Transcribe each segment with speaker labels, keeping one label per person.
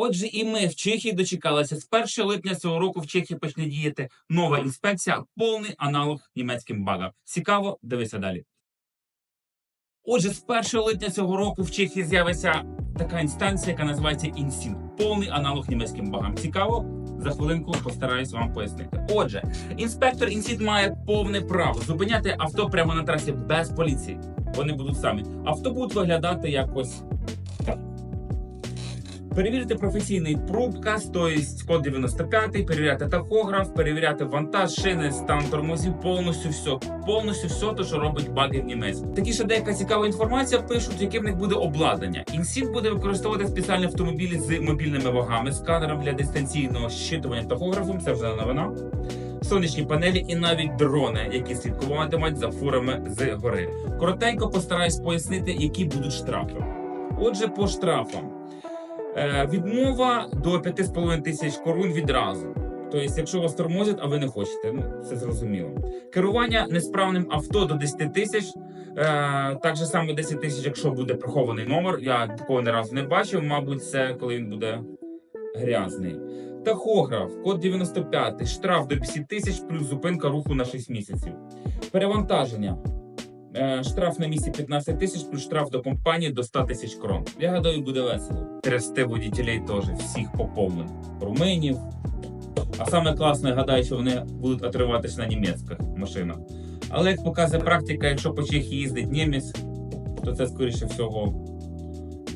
Speaker 1: Отже, і ми в Чехії дочекалися. З 1 липня цього року в Чехії почне діяти нова інспекція, повний аналог німецьким багам. Цікаво, дивися далі. Отже, з 1 липня цього року в Чехії з'явиться така інстанція, яка називається ІНСІН. Повний аналог німецьким багам. Цікаво? За хвилинку постараюсь вам пояснити. Отже, інспектор ІНСІН має повне право зупиняти авто прямо на трасі без поліції. Вони будуть самі. Авто будуть виглядати якось. Перевірити професійний пробказ, тобто код 95, перевіряти тахограф, перевіряти вантаж, шини, стан тормозів, повністю все. Повністю все, те, що робить баги в. Такі ще деяка цікава інформація пишуть, яке в них буде обладнання. Інсін буде використовувати спеціальні автомобілі з мобільними вагами, сканером для дистанційного щитування тахографом. Це вже новина. Сонячні панелі і навіть дрони, які слідкуватимуть за фурами з гори. Коротенько постараюсь пояснити, які будуть штрафи. Отже, по штрафам. Е, відмова до 5,5 тисяч корун відразу. Тобто, якщо вас тормозять, а ви не хочете, ну це зрозуміло. Керування несправним авто до 10 тисяч. Е, так же само 10 тисяч, якщо буде прихований номер. Я такого не разу не бачив. Мабуть, це коли він буде грязний. Тахограф, код 95, штраф до 50 тисяч плюс зупинка руху на 6 місяців. Перевантаження. Е, Штраф на місці 15 тисяч плюс штраф до компанії до 100 тисяч крон. Я гадаю, буде весело. Трясти водітелей теж всіх по повним. Руминів. А саме класно, я гадаю, що вони будуть отриватися на німецьких машинах. Але як показує практика, якщо по Чехії їздить німець, то це скоріше всього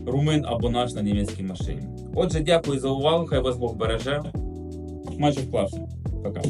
Speaker 1: румин або наш на німецькій машині. Отже, дякую за увагу. Хай вас Бог береже. Майже класно. Пока.